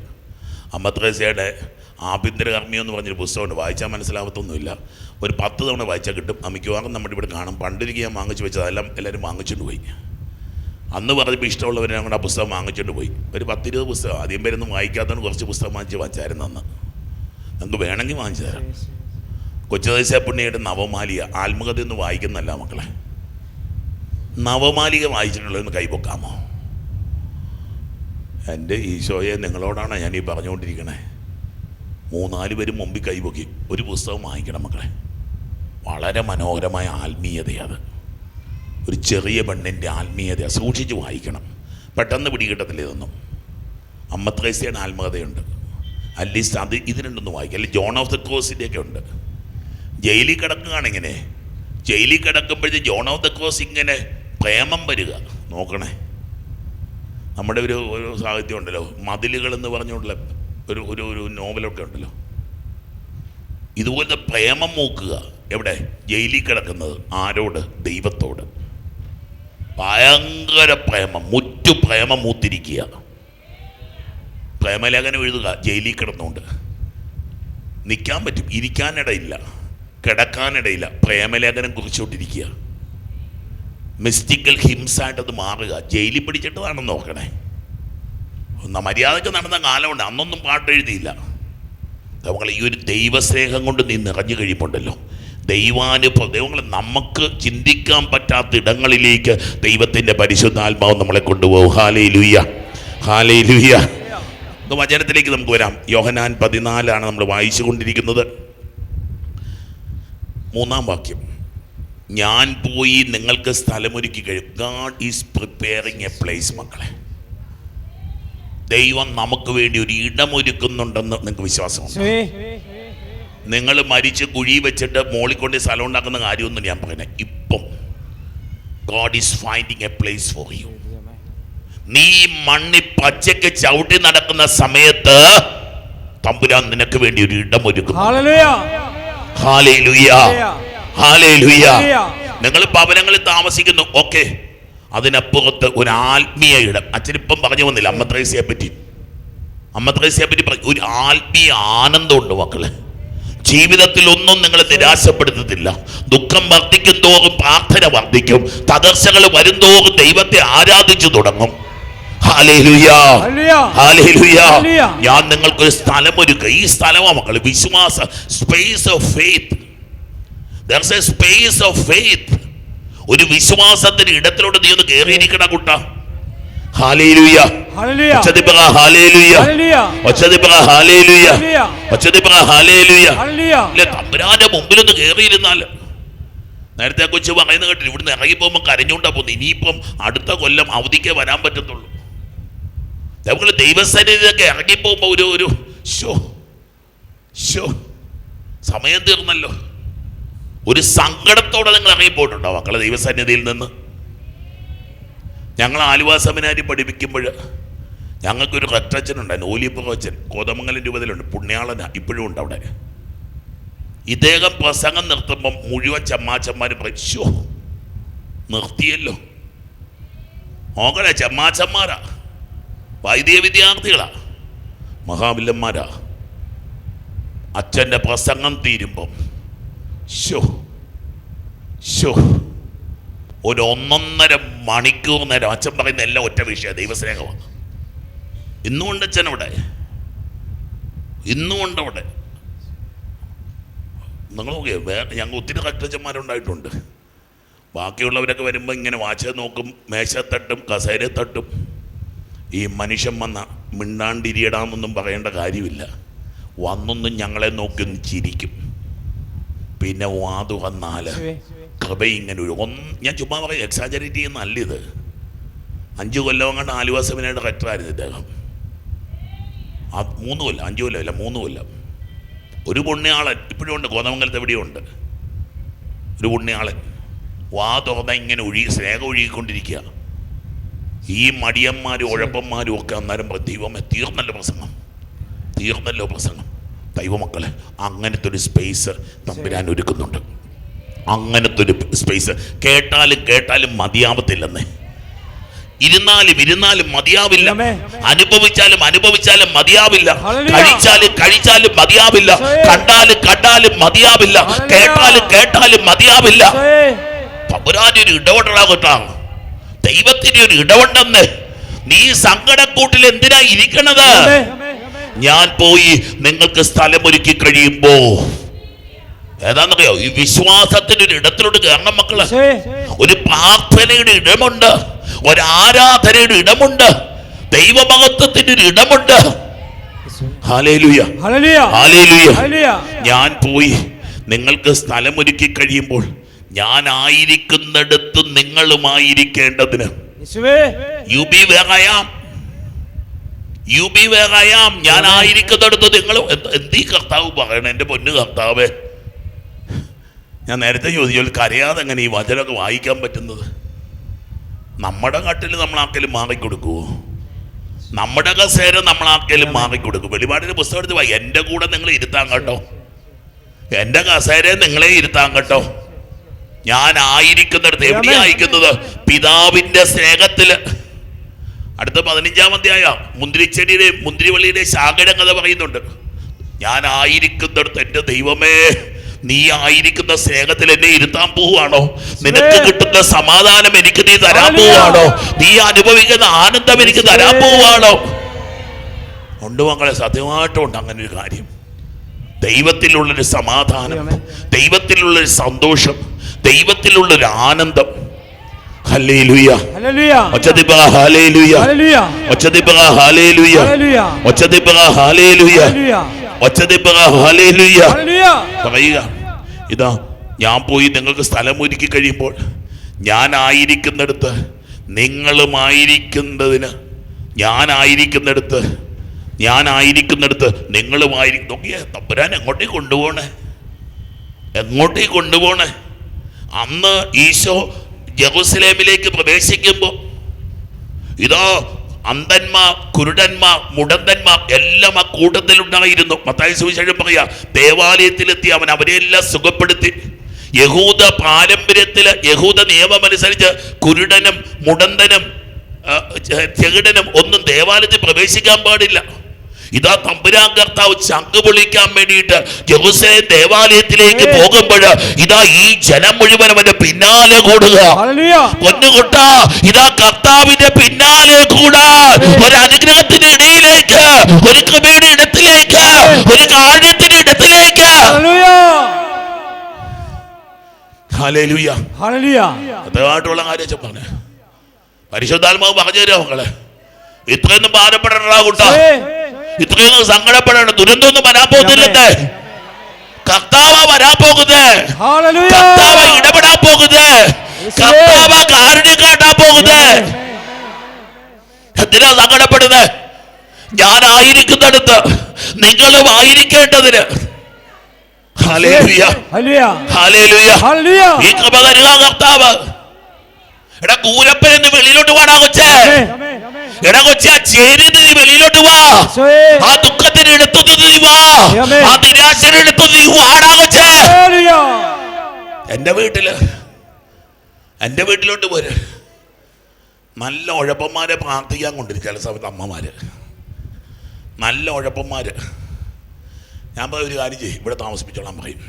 അമ്പത്തേസയുടെ ആഭ്യന്തര കർമ്മിയം എന്ന് പറഞ്ഞൊരു പുസ്തകമുണ്ട്. വായിച്ചാൽ മനസ്സിലാവത്തൊന്നുമില്ല. ഒരു പത്ത് തവണ വായിച്ചാൽ കിട്ടും. ആ മിക്കവാറും നമ്മുടെ ഇവിടെ കാണും. പണ്ടിരിക്കുക ഞാൻ വാങ്ങിച്ച് വെച്ചത്. അതെല്ലാം എല്ലാവരും വാങ്ങിച്ചുകൊണ്ട് പോയി. അന്ന് പറഞ്ഞപ്പോൾ ഇഷ്ടമുള്ളവരെ ഞങ്ങളുടെ ആ പുസ്തകം വാങ്ങിച്ചുകൊണ്ട് പോയി. ഒരു പത്തിരുപത് പുസ്തകം. ആദ്യം പേരൊന്നും വായിക്കാത്തതുകൊണ്ട് കുറച്ച് പുസ്തകം വാങ്ങിച്ച് വാങ്ങിച്ചായിരുന്നു അന്ന്. നിങ്ങൾക്ക് വേണമെങ്കിൽ വാങ്ങിച്ചു തരാം. കൊച്ചുദേശ പുണ്യയുടെ നവമാലിയ ആത്മകഥയൊന്നും വായിക്കുന്നല്ല മക്കളെ. നവമാലിക വായിച്ചിട്ടുള്ളതെന്ന് കൈപൊക്കാമോ? എന്റെ ഈശോയെ നിങ്ങളോടാണ് ഞാൻ ഈ പറഞ്ഞുകൊണ്ടിരിക്കണേ. മൂന്നാൽ പേരും മുമ്പിൽ കൈപൊക്കി ഒരു പുസ്തകം വാങ്ങിക്കണം മക്കളെ. വളരെ മനോഹരമായ ആത്മീയതയത്. ഒരു ചെറിയ പെണ്ണിന്റെ ആത്മീയത സൂക്ഷിച്ച് വായിക്കണം. പെട്ടെന്ന് പിടികിട്ടത്തില്ല ഇതൊന്നും? അമ്മ ത്രേസ്യയുടെ ആത്മകഥയുണ്ട് അറ്റ്ലീസ്റ്റ് അത് ഇത് രണ്ടൊന്നും വായിക്കുക അല്ലെങ്കിൽ ജോൺ ഓഫ് ദ ക്രോസിന്റെ ഒക്കെ ഉണ്ട്. ജയിലിൽ കിടക്കുകയാണിങ്ങനെ ജയിലിൽ കിടക്കുമ്പോഴേ ജോൺ ഓഫ് ദ ക്രോസ് ഇങ്ങനെ പ്രേമം വരിക. നോക്കണേ. നമ്മുടെ ഒരു ഒരു സാഹിത്യം ഉണ്ടല്ലോ. മതിലുകൾ എന്ന് പറഞ്ഞുകൊണ്ടുള്ള ഒരു ഒരു ഒരു നോവലൊക്കെ ഉണ്ടല്ലോ. ഇതുപോലത്തെ പ്രേമം മൂക്കുക. എവിടെ? ജയിലിൽ കിടക്കുന്നത്. ആരോട്? ദൈവത്തോട്. ഭയങ്കര പ്രേമം. മുറ്റു പ്രേമം മൂത്തിരിക്കുക. പ്രേമലേഖനം എഴുതുക. ജയിലിൽ കിടന്നുകൊണ്ട്. നിൽക്കാൻ പറ്റും. ഇരിക്കാനിടയില്ല. കിടക്കാനിടയില്ല. പ്രേമലേഖനം കുറിച്ചുകൊണ്ടിരിക്കുക മിസ്റ്റിക്കൽ ഹിംസായിട്ട് അത് മാറുക. ജയിലിൽ പിടിച്ചിട്ടതാണെന്ന് നോക്കണേ. ഒന്ന് മര്യാദയ്ക്ക് നടന്ന കാലമുണ്ട്. അന്നൊന്നും പാട്ട് എഴുതിയില്ല. നമ്മൾ ഈ ഒരു ദൈവസ്നേഹം കൊണ്ട് നീ നിറഞ്ഞു കഴിയുമ്പോണ്ടല്ലോ. ദൈവാനുഭവം ദൈവങ്ങൾ നമുക്ക് ചിന്തിക്കാൻ പറ്റാത്ത ഇടങ്ങളിലേക്ക് ദൈവത്തിന്റെ പരിശുദ്ധാത്മാവ് നമ്മളെ കൊണ്ടുപോകും. ഹാലേ ലുയ്യ ഹാലേ ലുയ്യ വചനത്തിലേക്ക് നമുക്ക് വരാം. യോഹനാൻ പതിനാലാണ് നമ്മൾ വായിച്ചു കൊണ്ടിരിക്കുന്നത് മൂന്നാം വാക്യം. ഞാൻ പോയി നിങ്ങൾക്ക് സ്ഥലമൊരുക്കി കഴിയും God is preparing a place മക്കളെ. ദൈവം നമുക്ക് വേണ്ടി ഒരു ഇടമൊരുക്കുന്നുണ്ടെന്ന് നിങ്ങൾക്ക് വിശ്വാസമുണ്ട്? നിങ്ങൾ മരിച്ച് കുഴി വെച്ചിട്ട് മോളിൽ കൊണ്ട് സ്ഥലം ഉണ്ടാക്കുന്ന കാര്യമൊന്നും ഞാൻ പറയുന്നത് ഇപ്പം God is finding a place for you നീ മണ്ണി പച്ചയ്ക്ക് ചവിട്ടി നടക്കുന്ന സമയത്ത് തമ്പുരാൻ നിനക്ക് വേണ്ടി ഒരു ഇടം ഒരുക്കുന്നു. നിങ്ങൾ ഭവനങ്ങളിൽ താമസിക്കുന്നു. ഓക്കെ. അതിനപ്പുറത്ത് ഒരു ആത്മീയ ഇടം. അച്ഛനിപ്പം പറഞ്ഞു വന്നില്ല. അമ്മ ത്രേസ്യയെ പറ്റി. അമ്മ ത്രേസ്യയെ പറ്റി ഒരു ആത്മീയ ആനന്ദമുണ്ട് മക്കളെ. ജീവിതത്തിൽ ഒന്നും നിങ്ങളെ നിരാശപ്പെടുത്തത്തില്ല. ദുഃഖം വർദ്ധിക്കും തോറും പ്രാർത്ഥന വർദ്ധിക്കും. തദർശകൾ വരുംതോറും ദൈവത്തെ ആരാധിച്ചു തുടങ്ങും. ഞാൻ നിങ്ങൾക്കൊരു സ്ഥലം ഒരുക്കുക ഈ സ്ഥലമാണ് മക്കൾ വിശ്വാസ space of faith there's a space of faith ഒരു വിശ്വാസത്തിന് ഇടത്തിലോട്ട് നീ ഒന്ന് കയറിയിരിക്കണ കുട്ട. Hallelujah Hallelujah. ഒച്ചതി പറ ഹാലേലുയ്യ Hallelujah. ഒച്ചതി പറ ഹാലേലുയ്യ Hallelujah. ഒച്ചതി പറ ഹാലേലുയ്യ Hallelujah. ഇല്ല തമ്പുരാന്റെ മുമ്പിലൊന്ന് കയറിയിരുന്നാൽ നേരത്തെ കൊച്ചു പറയുന്ന കേട്ടില്ല. ഇവിടുന്ന് ഇറങ്ങി പോകുമ്പോൾ കരഞ്ഞുകൊണ്ടാ പോകുന്നു ഇനിയിപ്പം അടുത്ത കൊല്ലം അവധിക്കേ വരാൻ പറ്റത്തുള്ളൂ. നമ്മൾ ദൈവസന്നിധിയൊക്കെ ഇറങ്ങിപ്പോകുമ്പോൾ ഒരു ഒരു ഷോ ഷോ സമയം തീർന്നല്ലോ. ഒരു സങ്കടത്തോടെ നിങ്ങൾ ഇറങ്ങിപ്പോയിട്ടുണ്ടോ മക്കളെ ദൈവസന്നിധിയിൽ നിന്ന്? ഞങ്ങൾ ആലുവ സെമിനാരി പഠിപ്പിക്കുമ്പോൾ ഞങ്ങൾക്കൊരു റെക്ടച്ചനുണ്ടായിരുന്നു ഓലിപ്പുറച്ചൻ കോതമംഗലം രൂപതയിലുണ്ട് പുണ്യാളന ഇപ്പോഴും ഉണ്ട് അവിടെ. ഇദ്ദേഹം പ്രസംഗം നിർത്തുമ്പം മുഴുവൻ ചമ്മാച്ചന്മാർ പരിശോ നിർത്തിയല്ലോ. നോക്കണേ ചമ്മാച്ചന്മാരാ വൈദിക വിദ്യാർത്ഥികളാ മഹാവില്ലന്മാരാ. അച്ഛന്റെ പ്രസംഗം തീരുമ്പം ശോ ഒരു ഒന്നൊന്നര മണിക്കൂർ നേരം അച്ഛൻ പറയുന്ന എല്ലാം ഒറ്റ വിഷയം ദൈവസ്നേഹമാണ്. ഇന്നുകൊണ്ട് അച്ഛൻ അവിടെ ഇന്നുകൊണ്ട് അവിടെ നിങ്ങൾ നോക്കിയേ വേറെ ഞങ്ങൾ ഒത്തിരി കറ്റച്ചന്മാരുണ്ടായിട്ടുണ്ട് ബാക്കിയുള്ളവരൊക്കെ വരുമ്പോൾ ഇങ്ങനെ വാച്ച നോക്കും മേശത്തട്ടും കസേര തട്ടും ഈ മനുഷ്യൻ വന്ന മിണ്ടാണ്ടിരിയടാന്നൊന്നും പറയേണ്ട കാര്യമില്ല. വന്നൊന്നും ഞങ്ങളെ നോക്കി ചിരിക്കും. പിന്നെ വാതു വന്നാൽ കൃപ ഇങ്ങനെ ഒരു ഒന്ന് ഞാൻ ചുമ്മാ പറയും എക്സാജറേറ്റ് ചെയ്യുന്നല്ല ഇത്. അഞ്ച് കൊല്ലം കണ്ട് ആലുവ സെമിനാരുടെ റെക്ടറായിരുന്നു ഇദ്ദേഹം. ആ മൂന്ന് കൊല്ലം അഞ്ച് കൊല്ലം അല്ല മൂന്ന് കൊല്ലം. ഒരു പുണ്യാളൻ ഇപ്പോഴും ഉണ്ട് കോതമംഗലത്ത് എവിടെയും ഉണ്ട്. ഒരു പുണ്യാളൻ. വാ തുറന്ന ഇങ്ങനെ ഒഴുകി സ്നേഹം ഒഴുകിക്കൊണ്ടിരിക്കുക. ഈ മടിയന്മാരും ഉഴപ്പന്മാരും ഒക്കെ അന്നേരം ദൈവമേ തീർന്നല്ലോ പ്രസംഗം. തീർന്നല്ലോ പ്രസംഗം. ദൈവമക്കളെ അങ്ങനത്തെ ഒരു സ്പേസ് തമ്പുരാൻ ഒരുക്കുന്നുണ്ട്. അങ്ങനത്തെ ഒരു സ്പേസ് കേട്ടാലും കേട്ടാലും മതിയാവത്തില്ലെന്നേ. ഇരുന്നാലും ഇരുന്നാലും മതിയാവില്ല. അനുഭവിച്ചാലും അനുഭവിച്ചാലും മതിയാവില്ല. കഴിച്ചാലും കഴിച്ചാലും മതിയാവില്ല. കണ്ടാലും കണ്ടാലും മതിയാവില്ല. കേട്ടാലും കേട്ടാലും മതിയാവില്ല. Say, തമ്പുരാന്റെ ഒരു ഇടപെടലാകട്ടാ. ദൈവത്തിന്റെ ഒരു ഇടപെട്ടെന്ന് നീ സങ്കടക്കൂട്ടിൽ എന്തിനാ ഇരിക്കണത്? ഞാൻ പോയി നിങ്ങൾക്ക് സ്ഥലമൊരുക്കി കഴിയുമ്പോ ഏതാണെന്നറിയോ ഈ വിശ്വാസത്തിന്റെ ഒരു ഇടത്തിലോട്ട് കയറണം മക്കൾ. ഒരു പ്രാർത്ഥനയുടെ ഇടമുണ്ട്. ഒരു ആരാധനയുടെ ഇടമുണ്ട്. ദൈവമഹത്വത്തിന്റെ ഒരു ഇടമുണ്ട്. ഞാൻ പോയി നിങ്ങൾക്ക് സ്ഥലമൊരുക്കി കഴിയുമ്പോൾ ഞാൻ ആയിരിക്കുന്നിടത്ത് നിങ്ങളുമായിരിക്കേണ്ടതിന് you be where I am you be where I am ഞാൻ ആയിരിക്കുന്നിടത്ത് നിങ്ങളും. എന്തീ കർത്താവ് പറയണേ? എന്റെ പൊന്നു കർത്താവേ. ഞാൻ നേരത്തെ ചോദിച്ചു കരയാതെ എങ്ങനെ ഈ വചനമൊക്കെ വായിക്കാൻ പറ്റുന്നത്? നമ്മുടെ കട്ടിൽ നമ്മളാക്കലും മാറിക്കൊടുക്കുമോ നമ്മുടെ കസേര നമ്മളാക്കലും മാറിക്കൊടുക്കും? വെളിപാടിന്റെ പുസ്തകം എടുത്ത് വായി എന്റെ കൂടെ നിങ്ങൾ ഇരുത്താൻ കേട്ടോ. എന്റെ കസേര നിങ്ങളെ ഇരുത്താൻ കേട്ടോ. ഞാൻ ആയിരിക്കുന്നിടത്ത് എവിടെ ആയിരിക്കുന്നത് പിതാവിന്റെ സ്നേഹത്തിൽ. അടുത്ത പതിനഞ്ചാം അധ്യായ മുന്തിരിച്ചെടിയുടെ മുന്തിരിവള്ളിയുടെ ശാഖരം കഥ പറയുന്നുണ്ട്. ഞാൻ ആയിരിക്കുന്നിടത്ത് എന്റെ ദൈവമേ നീ ആയിരിക്കുന്ന സ്നേഹത്തിൽ എന്നെ ഇരുത്താൻ പോവുകയാണോ? നിനക്ക് കിട്ടുന്ന സമാധാനം എനിക്ക് നീ തരാൻ പോവുകയാണോ? നീ അനുഭവിക്കുന്ന ആനന്ദം എനിക്ക് തരാൻ പോവുകയാണോ? ഉണ്ട് മക്കളെ സത്യമായിട്ടുണ്ട് അങ്ങനെ ഒരു കാര്യം. ദൈവത്തിലുള്ളൊരു സമാധാനം ദൈവത്തിലുള്ളൊരു സന്തോഷം ദൈവത്തിലുള്ളൊരു ആനന്ദം പറയുക. ഇതാ ഞാൻ പോയി നിങ്ങൾക്ക് സ്ഥലം ഒരുക്കി കഴിയുമ്പോൾ ഞാനായിരിക്കുന്നിടത്ത് നിങ്ങളുമായിരിക്കുന്നതിന് ഞാനായിരിക്കുന്നിടത്ത് ഞാനായിരിക്കുന്നിടത്ത് നിങ്ങളുമായിരിക്കും നോക്കിയേ തമ്പുരാൻ എങ്ങോട്ടേക്ക് കൊണ്ടുപോകണേ എങ്ങോട്ടേക്ക് കൊണ്ടുപോകണേ അന്ന് ഈശോ ജെറുസലേമിലേക്ക് പ്രവേശിക്കുമ്പോൾ ഇതോ അന്ധന്മാർ കുരുടന്മാർ മുടന്തന്മാർ എല്ലാം ആ കൂട്ടത്തിലുണ്ടായിരുന്നു. മത്തായ സുവിശേഷം പറയാ ദേവാലയത്തിലെത്തി അവൻ അവരെല്ലാം സുഖപ്പെടുത്തി. യഹൂദ പാരമ്പര്യത്തിൽ യഹൂദ നിയമമനുസരിച്ച് കുരുടനും മുടന്തനും ചെകിടനും ഒന്നും ദേവാലയത്തിൽ പ്രവേശിക്കാൻ പാടില്ല. ഇതാ തമ്പുരാൻ കർത്താവ് ചങ്ക് പൊളിക്കാൻ വേണ്ടിയിട്ട് ജെറുസലേം ദേവാലയത്തിലേക്ക് പോകുമ്പോൾ ഇതാ ഈ ജനം മുഴുവൻ അവന്റെ പിന്നാലെ കൂടുക. പൊന്നുകുട്ട ഇതാ കർത്താവിന്റെ പിന്നാലെ കൂടാ. ഒരു അനുഗ്രഹത്തിന്റെ ഇടയിലേക്ക് ഒരു കൃപയുടെ ഇടത്തിലേക്ക് ഒരു കാഴ്ചത്തിന്റെ ഇടത്തിലേക്ക്. കാര്യം പറഞ്ഞു. പരിശുദ്ധാത്മാവ് പറഞ്ഞു തരാം മക്കളെ? ഇത്രയൊന്നും ഭാരപ്പെടണ്ട കൂട്ട. ഇത്രയൊന്നും സങ്കടപ്പെടണം. ദുരന്തമൊന്നും വരാൻ പോകുന്നില്ലേ കർത്താവ് വരാൻ പോകുന്നത് കർത്താവ ഇടപെടാൻ പോകുന്നത് കർത്താവ കാരുണ്യം കാട്ടാൻ പോകുന്നത് എന്തിനാ സങ്കടപ്പെടുന്നത് ഞാൻ ആയിരിക്കുന്നിടത്ത് നിങ്ങളും ആയിരിക്കേണ്ടതിന്. കർത്താവ്. എടാ കൂരപ്പൻ എന്ന് വെളിയിലോട്ട് വാടാ കൊച്ചേ. എടാ കൊച്ചി ആ ചേരുന്ന് നീ വെളിയിലോട്ട് വാ. ആ ദുഃഖത്തിന് എടുത്തുനിന്ന് നീ വാ. ആ നിരാശന എടുത്തുനിന്ന് നീ വാടാ കൊച്ചേ. എന്റെ വീട്ടിൽ എന്റെ വീട്ടിലോട്ട് പോര്. നല്ല ഉഴപ്പന്മാരെ പ്രാർത്ഥിക്കാൻ കൊണ്ടിരിക്കും ചില സമയത്ത് അമ്മമാര്. നല്ല ഉഴപ്പന്മാര്. ഞാൻ പറയും ഒരു കാര്യം ചെയ്യും ഇവിടെ താമസിപ്പിച്ചോളാൻ പറയും.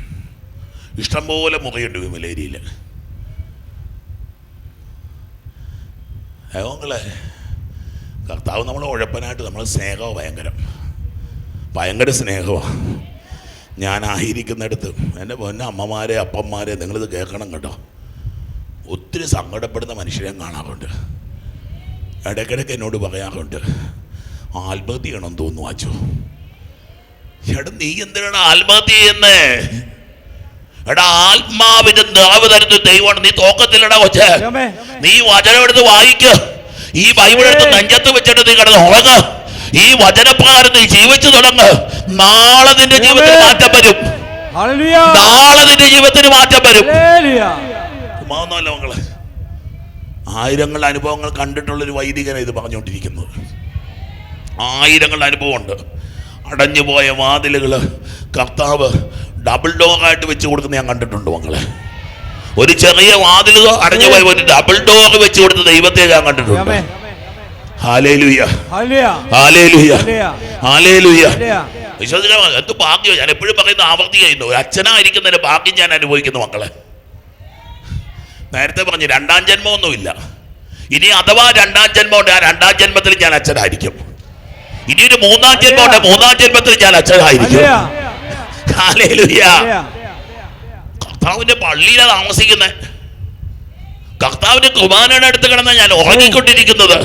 ഇഷ്ടംപോലെ മുറിയുണ്ട് വിമലേരിയിൽ ഏവങ്ങളെ കർത്താവ് നമ്മൾ ഉഴപ്പനായിട്ട് നമ്മൾ സ്നേഹമാണ് ഭയങ്കരം. ഭയങ്കര സ്നേഹമാണ്. ഞാനായിരിക്കുന്നിടത്ത് എന്റെ പൊന്നെ അമ്മമാരെ അപ്പന്മാരെ നിങ്ങളിത് കേൾക്കണം കേട്ടോ. ഒത്തിരി സങ്കടപ്പെടുന്ന മനുഷ്യരെ കാണാറുണ്ട്. ഇടയ്ക്കിടയ്ക്ക് എന്നോട് പറയാറുണ്ട് ആത്മഹത്യ ചെയ്യണമെന്ന് തോന്നുന്നു അച്ചു. എടാ നീ എന്തിനാണ് ആത്മഹത്യ ചെയ്യുന്നേ? എടാ ആത്മാവിന്റെ നിറവ് തരുന്ന ദൈവമാണ്. നീ തോക്കത്തില്ലടാ കൊച്ചേ. നീ വചനം എടുത്ത് വായിക്ക്. ഈ ബൈബിൾ എടുത്ത് നെഞ്ചത്ത് വെച്ചിട്ട് നീ കിടന്ന് ഉറങ്ങ്. ഈ വചനപ്രകാരം നീ ജീവിച്ചു തുടങ്ങ്. നാളെ നിന്റെ ജീവിതത്തിൽ മാറ്റം വരും. നാളെ നിന്റെ ജീവിതത്തിന് മാറ്റം വരും. മക്കളെ ആയിരങ്ങൾ അനുഭവങ്ങൾ കണ്ടിട്ടുള്ള ഒരു വൈദികനെ ഇത് പറഞ്ഞുകൊണ്ടിരിക്കുന്നത് ആയിരങ്ങളുടെ അനുഭവമുണ്ട്. അടഞ്ഞുപോയ വാതിലുകൾ കർത്താവ് ഡബിൾ ഡോർ ആയിട്ട് വെച്ച് കൊടുക്കുന്ന ഞാൻ കണ്ടിട്ടുണ്ട് മക്കളെ. ഒരു ചെറിയ വാതിൽ അടഞ്ഞു പോയി ഒരു ഡബിൾ ഡോർ വെച്ച് കൊടുത്ത ദൈവത്തെ ഞാൻ കണ്ടിട്ടുണ്ട്. എന്ത് ഭാഗ്യം. ഞാൻ എപ്പോഴും പറയുന്ന ആവർത്തി ചെയ്യുന്നു. ഒരു അച്ഛനായിരിക്കുന്നതിന് ഭാഗ്യം ഞാൻ അനുഭവിക്കുന്നു മക്കളെ. നേരത്തെ പറഞ്ഞു രണ്ടാം ജന്മമൊന്നുമില്ല ഇനി അഥവാ രണ്ടാം ജന്മം ഉണ്ട് ആ രണ്ടാം ജന്മത്തിൽ ഞാൻ അച്ഛനായിരിക്കും. ഇനി ഒരു മൂന്നാം ജന്മം ഉണ്ട് മൂന്നാം ജന്മത്തിൽ ഞാൻ അച്ഛനായിരിക്കും. ഹല്ലേലൂയ. Hallelujah hallelujah. കർത്താവിന്റെ പള്ളിയിലാണ് താമസിക്കുന്നത് കർത്താവിന്റെ കുമാരയുടെ അടുത്ത് കിടന്ന ഞാൻ ഉറങ്ങിക്കൊണ്ടിരിക്കുന്നത്.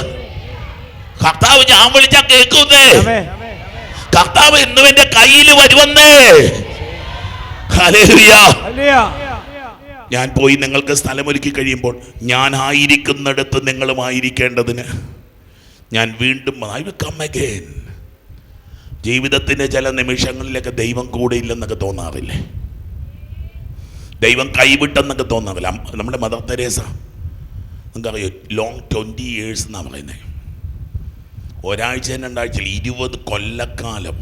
കർത്താവ് ഞാൻ വിളിച്ചാ കേൾക്കുന്നേ. കർത്താവ് ഇന്നും എന്റെ കയ്യിൽ വരുവന്നേ. ഞാൻ പോയി നിങ്ങൾക്ക് സ്ഥലമൊരുക്കി കഴിയുമ്പോൾ ഞാൻ ആയിരിക്കുന്നിടത്ത് നിങ്ങളുമായിരിക്കേണ്ടതിന് ഞാൻ വീണ്ടും ഐ വിൽ കം അഗെയിൻ ജീവിതത്തിന്റെ ചില നിമിഷങ്ങളിലൊക്കെ ദൈവം കൂടെ ഇല്ലെന്നൊക്കെ തോന്നാറില്ലേ? ദൈവം കൈവിട്ടെന്നൊക്കെ തോന്നാവില്ല നമ്മുടെ മദർ തെരേസ. നമുക്കറിയോ ലോങ് ട്വന്റി ഇയേഴ്സ് എന്നാണ് പറയുന്നത് ഒരാഴ്ച രണ്ടാഴ്ചയിൽ ഇരുപത് കൊല്ലക്കാലം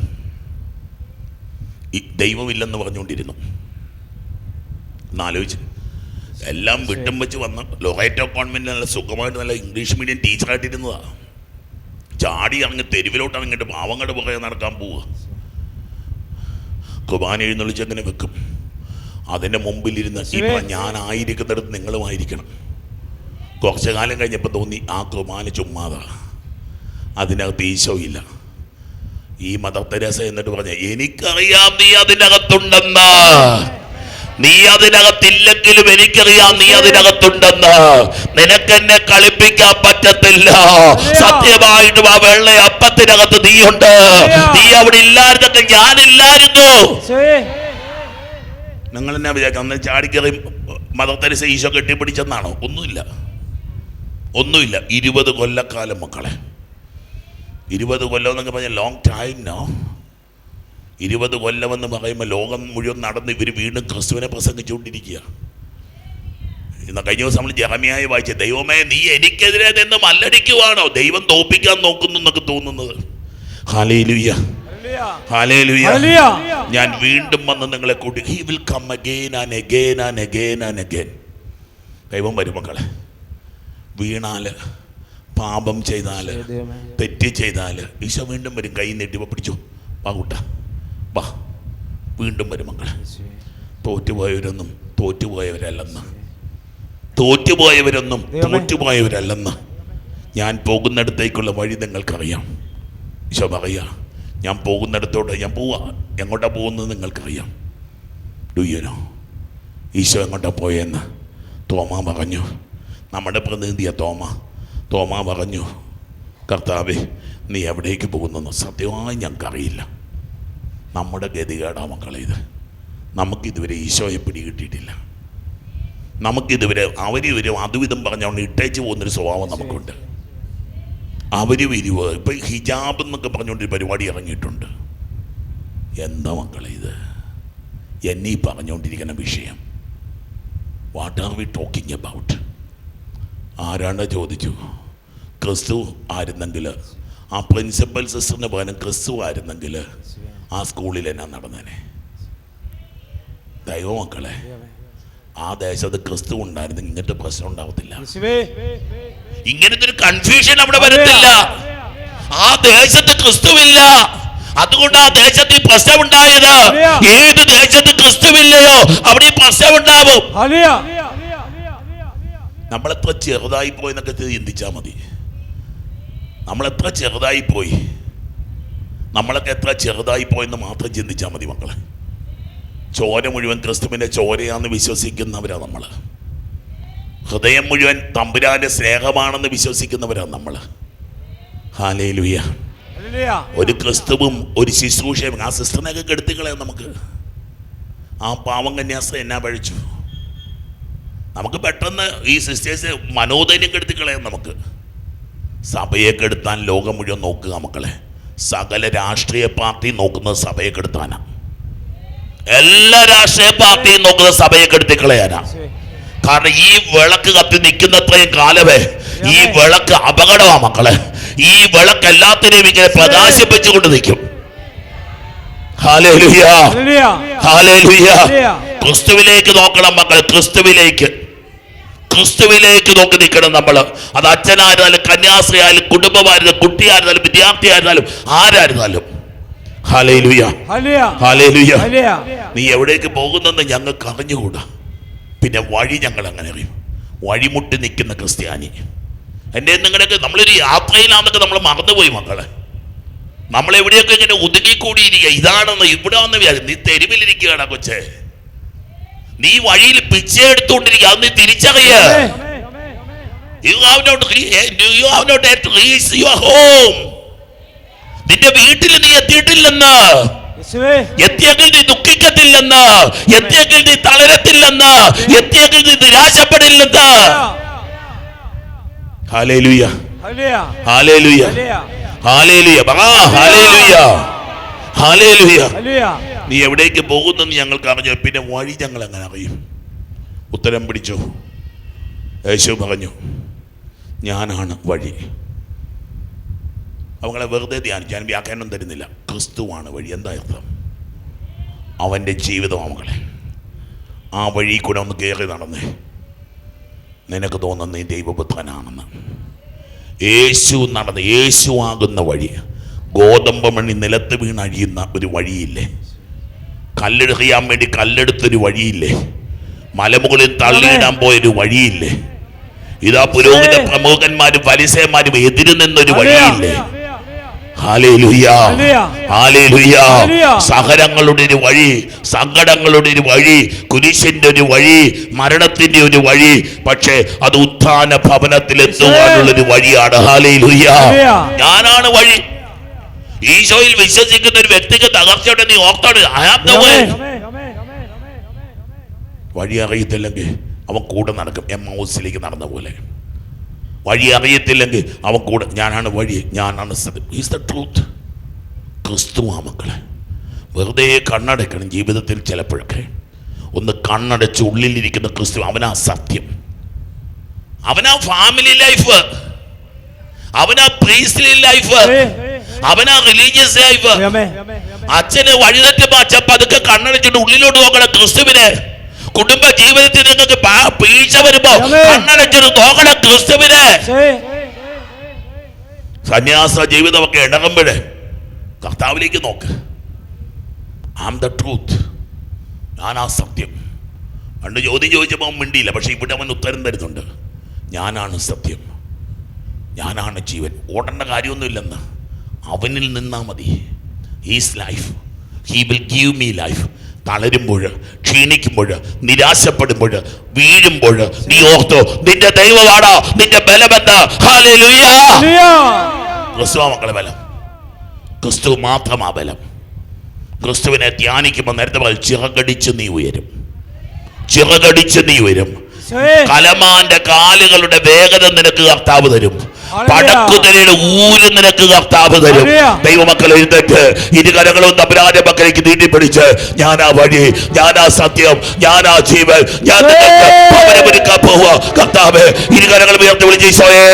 ദൈവമില്ലെന്ന് പറഞ്ഞുകൊണ്ടിരുന്നു. എന്നാലോചിച്ച് എല്ലാം വിട്ടും വെച്ച് വന്ന് ലൊറേറ്റോ കോൺവെന്റ് നല്ല സുഖമായിട്ട് നല്ല ഇംഗ്ലീഷ് മീഡിയം ടീച്ചറായിട്ടിരുന്നതാണ് ചാടി അങ്ങ് തെരുവിലോട്ട് ഇറങ്ങിയിട്ട് പാവങ്ങളുടെ പുറകെ നടക്കാൻ പോവുക കുർബാന എഴുന്നള്ളിച്ച് അങ്ങനെ വെക്കും? അതിന്റെ മുമ്പിലിരുന്ന് ഇപ്പം ഞാൻ ആയിരിക്കുന്നിടത്ത് നിങ്ങളുമായിരിക്കണം. കുറച്ചു കാലം കഴിഞ്ഞപ്പോൾ തോന്നി ആ കുർബാന ചുമ്മാതാ. അതിനകത്ത് ഈശോ ഇല്ല. ഈ മദർ തെരേസ എന്നിട്ട് പറഞ്ഞ എനിക്കറിയാം നീ അതിനകത്തുണ്ടെന്ന്. നീ അതിനകത്തില്ലെങ്കിലും എനിക്കറിയാം നീ അതിനകത്തുണ്ടെന്ന്. നിനക്കെന്നെ കളിപ്പിക്കാൻ പറ്റത്തില്ല. സത്യമായിട്ടും ആ വെള്ള അപ്പത്തിനകത്ത് നീയുണ്ട് നീ അവിടെ ഇല്ലായിരുന്നെങ്കിൽ ഞാനില്ലായിരുന്നു. നിങ്ങൾ എന്നാ വിചാരിക്കാം? അന്ന് ചാടിക്കറി മദർ തെരേസ ഈശോ കെട്ടിപ്പിടിച്ചെന്നാണോ? ഒന്നുമില്ല. ഒന്നുമില്ല. ഇരുപത് കൊല്ലക്കാലം മക്കളെ. ഇരുപത് കൊല്ലം എന്നൊക്കെ പറഞ്ഞാൽ ലോങ് ടൈം നോ ഇരുപത് കൊല്ലമെന്ന് പറയുമ്പോൾ ലോകം മുഴുവൻ നടന്ന് ഇവർ വീണ്ടും ക്രിസ്തുവിനെ പ്രസംഗിച്ചുകൊണ്ടിരിക്കുക. ഇന്ന് കഴിഞ്ഞ ദിവസം നമ്മൾ ജറമിയായി വായിച്ച. ദൈവമേ നീ എനിക്കെതിരെ നിന്ന് മല്ലടിക്കുവാണോ? ദൈവം തോപ്പിക്കാൻ നോക്കുന്നു എന്നൊക്കെ തോന്നുന്നത്. ഹാലേലുയ്യ ഞാൻ വീണ്ടും വന്ന് നിങ്ങളെ കൂട്ടി he will come again and again and again and again ദൈവം വരും മക്കളെ. വീണാൽ പാപം ചെയ്താൽ തെറ്റ് ചെയ്താൽ ഈശോ വീണ്ടും വരും കൈ നീട്ടി "വാ, പിടിച്ചു. വാ കൂട്ട വാ. വീണ്ടും വരും മക്കളെ. തോറ്റുപോയവരൊന്നും തോറ്റുപോയവരല്ലെന്ന്. തോറ്റുപോയവരൊന്നും തോറ്റുപോയവരല്ലെന്ന്. ഞാൻ പോകുന്നിടത്തേക്കുള്ള വഴി നിങ്ങൾക്കറിയാം. ഈശോ പറയാ ഞാൻ പോകുന്നിടത്തോട്ട് ഞാൻ പോവാ. എങ്ങോട്ടാണ് പോകുന്നത് നിങ്ങൾക്കറിയാം. ഡുയ്യനോ ഈശോ എങ്ങോട്ടാ പോയെന്ന്? തോമ പറഞ്ഞു. നമ്മുടെ പ്രതിനിധിയാണ് തോമ. തോമ പറഞ്ഞു കർത്താവേ നീ എവിടേക്ക് പോകുന്നെന്ന് സത്യമായി ഞങ്ങൾക്കറിയില്ല. നമ്മുടെ ഗതികേടാ മക്കളെ ഇത്. നമുക്കിതുവരെ ഈശോയെ പിടികിട്ടിയിട്ടില്ല. നമുക്കിതുവരെ അവരിവരും അതുവിധം പറഞ്ഞുകൊണ്ട് ഇട്ടേച്ച് പോകുന്നൊരു സ്വഭാവം നമുക്കുണ്ട്. അവരും ഇരുവ് ഇപ്പം ഹിജാബ് എന്നൊക്കെ പറഞ്ഞുകൊണ്ട് പരിപാടി ഇറങ്ങിയിട്ടുണ്ട്. എന്താ മക്കളെ ഇത്? എന്നീ പറഞ്ഞുകൊണ്ടിരിക്കുന്ന വിഷയം. What are we talking about ആരാണ് ചോദിച്ചു? ക്രിസ്തു ആയിരുന്നെങ്കിൽ ആ പ്രിൻസിപ്പൽ സിസ്റ്ററിന് പകരം ക്രിസ്തു ആയിരുന്നെങ്കിൽ ആ സ്കൂളിൽ എന്നാ നടന്നേനെ? ദൈവ മക്കളെ ആ ദേശത്ത് ക്രിസ്തു ഉണ്ടായിരുന്നെങ്കിൽ ഇങ്ങനത്തെ പ്രശ്നം ഉണ്ടാവത്തില്ല. ഇങ്ങനത്തെ ഒരു കൺഫ്യൂഷൻ അവിടെ വരത്തില്ല. ആ ദേശത്ത് ക്രിസ്തുവില്ല. അതുകൊണ്ട് ആ ദേശത്ത് പ്രശ്നം ഉണ്ടായത് ഏത് ദേശത്ത് ക്രിസ്തുവില്ലയോ അവിടെ പ്രശ്നം ഉണ്ടാവും. നമ്മളെത്ര ചെറുതായി പോയി എന്നൊക്കെ ചിന്തിച്ചാൽ മതി. നമ്മളെത്ര ചെറുതായി പോയി. നമ്മളൊക്കെ എത്ര ചെറുതായി പോയെന്ന് മാത്രം ചിന്തിച്ചാൽ മതി മക്കളെ. ചോര മുഴുവൻ ക്രിസ്തുവിന്റെ ചോരയാണെന്ന് വിശ്വസിക്കുന്നവരാ നമ്മൾ ഹൃദയം മുഴുവൻ തമ്പുരാന്റെ സ്നേഹമാണെന്ന് വിശ്വസിക്കുന്നവരാണ് നമ്മൾ ഹാലേലുയ. ഒരു ക്രിസ്തുവും ഒരു ശുശ്രൂഷയും ആ സിസ്റ്ററിനെയൊക്കെ കെടുത്തിക്കളയാം നമുക്ക്. ആ പാവം കന്യാസ്ത്രീ എന്നാ പഴിച്ചു. നമുക്ക് പെട്ടെന്ന് ഈ സിസ്റ്റേഴ്സ് മനോധൈര്യം കെടുത്തിക്കളയാം നമുക്ക്. സഭയെ കെടുത്താൻ ലോകം മുഴുവൻ നോക്കുക മക്കളെ. സകല രാഷ്ട്രീയ പാർട്ടി നോക്കുന്നത് സഭയെ കെടുത്താനാ എല്ലാ രാഷ്ട്രീയ പാർട്ടിയും നോക്കുന്നത് സഭയെ കെടുത്തിക്കളയാനാ കാരണം ഈ വിളക്ക് കത്തി നിൽക്കുന്നത്രയും കാലമേ ഈ വിളക്ക് അപകടമാ മക്കളെ. ഈ വിളക്ക് എല്ലാത്തിനെയും ഇങ്ങനെ പ്രകാശിപ്പിച്ചുകൊണ്ട് നിൽക്കും. ക്രിസ്തുവിലേക്ക് നോക്കണം മക്കൾ ക്രിസ്തുവിലേക്ക്. ക്രിസ്തുവിലേക്ക് നോക്കി നിൽക്കണം നമ്മൾ അത് അച്ഛനായിരുന്നാലും കന്യാസ്ത്രീയായാലും കുടുംബമായിരുന്നാലും കുട്ടിയായിരുന്നാലും വിദ്യാർത്ഥിയായിരുന്നാലും ആരായിരുന്നാലും. നീ എവിടേക്ക് പോകുന്നെന്ന് ഞങ്ങൾക്ക് അറിഞ്ഞുകൂടാ പിന്നെ വഴി ഞങ്ങൾ അങ്ങനെ അറിയും. വഴിമുട്ടി നിൽക്കുന്ന ക്രിസ്ത്യാനി. എന്റെ നിങ്ങളൊക്കെ നമ്മളൊരു യാത്രയിലാണെന്നൊക്കെ നമ്മൾ മറന്നുപോയി മക്കളെ. നമ്മളെവിടെയൊക്കെ ഇങ്ങനെ ഒതുങ്ങിക്കൂടിയിരിക്കുക. ഇതാണെന്ന് ഇവിടെ വന്ന് വിചാരിച്ചു നീ തെരുവിലിരിക്കുകയാണ് കൊച്ചേ. നീ വഴിയിൽ പിച്ചെ എടുത്തുകൊണ്ടിരിക്കുക. അത് നീ തിരിച്ചറിയ. നിന്റെ വീട്ടിൽ നീ എത്തിയിട്ടില്ലെന്ന്. നീ ദുഃഖിക്കത്തില്ലെന്ന് എത്തിയെങ്കിൽ നീ തളരത്തില്ലെന്ന് എത്തിയെങ്കിൽ നീ നിരാശപ്പെടില്ലെന്ന്. Hallelujah. Hallelujah. Hallelujah. Hallelujah. Hallelujah. നീ എവിടേക്ക് പോകുന്നെന്ന് ഞങ്ങൾക്ക് അറിഞ്ഞു? പിന്നെ വഴി ഞങ്ങൾ എങ്ങനെ അറിയും? ഉത്തരം പിടിച്ചു? യേശു പറഞ്ഞു ഞാനാണ് വഴി. അവങ്ങളെ വെറുതെ ധ്യാനിച്ചു. ഞാൻ വ്യാഖ്യാനം തരുന്നില്ല. ക്രിസ്തുവാണ് വഴി. എന്താ അർത്ഥം? അവന്റെ ജീവിതമാണ് അവങ്ങളെ. ആ വഴി കൂടെ ഒന്ന് കയറി നടന്നേ. നിനക്ക് തോന്നുന്ന നീ ദൈവപുത്രനാണെന്ന്. യേശു നടന്ന് യേശു ആകുന്ന വഴി. ഗോതമ്പ് മണി നിലത്ത് വീണഴിയുന്ന ഒരു വഴിയില്ലേ? കല്ലെടുക്കാൻ വേണ്ടി കല്ലെടുത്തൊരു വഴിയില്ലേ? മലമുകളിൽ തള്ളിയിടാൻ പോയൊരു വഴിയില്ലേ? ഇതാ പുരോഹിത പ്രമുഖന്മാരും പരിസയന്മാരും എതിര് നിന്നൊരു വഴിയില്ലേ ഹാലേലുയ്യ. ഹല്ലേലൂയ. ഹാലേലുയ്യ. ഹല്ലേലൂയ. സഹനങ്ങളുടെ ഒരു വഴി സങ്കടങ്ങളുടെ ഒരു വഴി കുരിശിന്റെ ഒരു വഴി മരണത്തിന്റെ ഒരു വഴി പക്ഷേ അത് ഉത്ഥാന ഭവനത്തിൽ എത്തുവാനുള്ള ഒരു വഴിയാണ്. ഞാനാണ് വഴി. ഈശോയിൽ വിശ്വസിക്കുന്ന ഒരു വ്യക്തിക്ക് തകർച്ചയുടെ നീ ഓർത്താണ്. വഴി അറിയത്തില്ലെങ്കിൽ അവൻ കൂടെ നടക്കും. എം ഹൗസിലേക്ക് നടന്ന പോലെ. വഴി അറിയത്തില്ലെങ്കിൽ അവൻ കൂടെ ഞാനാണ് വഴി ഞാനാണ് സത്യം ഈസ് ദ ട്രൂത്ത് ക്രിസ്തുവാ മക്കളെ. വെറുതെ കണ്ണടയ്ക്കണം ജീവിതത്തിൽ ചിലപ്പോഴൊക്കെ. ഒന്ന് കണ്ണടച്ച് ഉള്ളിലിരിക്കുന്ന ക്രിസ്തു അവനാ സത്യം. അവനാ ഫാമിലി ലൈഫ് അവനാ പ്രീസ്ലി ലൈഫ് അവനാ റിലീജിയസ് ലൈഫ് അച്ഛന് വഴിതെറ്റുമ്പോ അച്ഛൻ പതുക്കെ കണ്ണടച്ചിട്ട് ഉള്ളിലോട്ട് നോക്കണം ക്രിസ്തുവിന്. കുടുംബ ജീവിതത്തിൽ നിങ്ങൾക്ക് വീഴ്ച വരുമ്പോ കണ്ണടച്ചൊരു നോക്കണം ക്രിസ്തുവിന്. സന്യാസ ജീവിതമൊക്കെ ഇടകുമ്പോഴേ കർത്താവിലേക്ക് നോക്ക്. ആം ദ ട്രൂത്ത് ഞാനാ സത്യം. പണ്ട് ചോദ്യം ചോദിച്ചപ്പോൾ അവൻ മിണ്ടിയില്ല പക്ഷെ ഇവിടെ അവൻ ഉത്തരം തരുന്നുണ്ട്. ഞാനാണ് സത്യം. ഞാനാണ് ജീവൻ. ഓടേണ്ട കാര്യമൊന്നുമില്ലെന്ന്. അവനിൽ നിന്നാൽ മതി. Is life he will give me life തളരുമ്പോൾ ക്ഷീണിക്കുമ്പോൾ നിരാശപ്പെടുമ്പോൾ വീഴുമ്പോൾ നീ ഓർത്തോ നിന്റെ ദൈവമാണോ നിന്റെ മക്കളെ ബലം. ക്രിസ്തു മാത്രമാ ബലം. ക്രിസ്തുവിനെ ധ്യാനിക്കുമ്പോൾ നേരത്തെ പറയും ചിറകടിച്ച് നീ ഉയരും. ചിറകടിച്ച് നീ ഉയരും. കലമാന്റെ കാലുകളുടെ വേഗത നിനക്ക് കർത്താവ് തരും. പടക്കുതലയുടെ ഊര് നിനക്ക് കർത്താവ് തരും. ദൈവമക്കൾ എഴുന്നേറ്റ്. ഇരുകരങ്ങളും നീട്ടിപ്പിടിച്ച് ഞാൻ ആ വഴി ഞാൻ ആ സത്യം ഞാൻ ആ ജീവൻ ഞാൻ നിങ്ങൾക്ക് പവനമൊരുക്കാൻ പോവുക. കർത്താവ് ഇരുകരങ്ങൾ ഉയർത്തി വിളിച്ച് ഈശോയെ.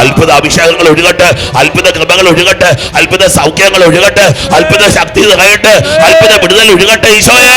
അത്ഭുത അഭിഷേകങ്ങൾ ഒഴുകട്ടെ അത്ഭുത കൃപകൾ ഒഴുകട്ടെ അത്ഭുത സൗഖ്യങ്ങൾ ഒഴുകട്ടെ അത്ഭുത ശക്തി നിറയട്ടെ അത്ഭുത വിടുതൽ ഒഴുകട്ടെ ഈശോയേ.